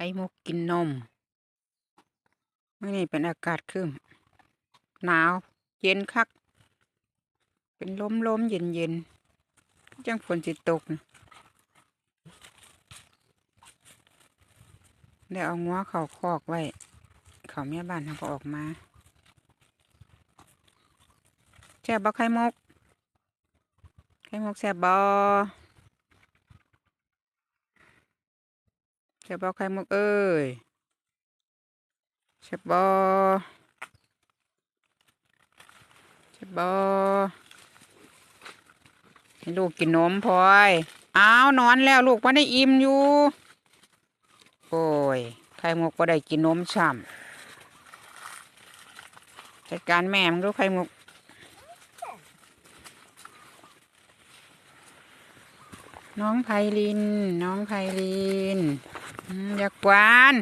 ข่มุกกินนมมื่อนี้เป็นอากาศครึ้มหนาว เย็นคัก เป็นลมลมๆเย็นเย็นจังฝนสิตกได้เอางัวเขาคอกไว้ เขาเมียบ้านเขาก็ออกมาแซ่บบ่ไข่มุกไข่มุกแซ่บบ่ แซ่บบ่ไข่มุกเอ้ยแซ่บบ่แซ่บบ่ให้ลูกกินนมพลอยอ้าวนอนแล้วลูกไม่ได้อิ่มอยู่ โอ้ยไข่มุกก็ได้กินนมฉ่ำจัดการแม่มึงดูไข่มุก น้องไพลิน น้องไพลินอยากวาน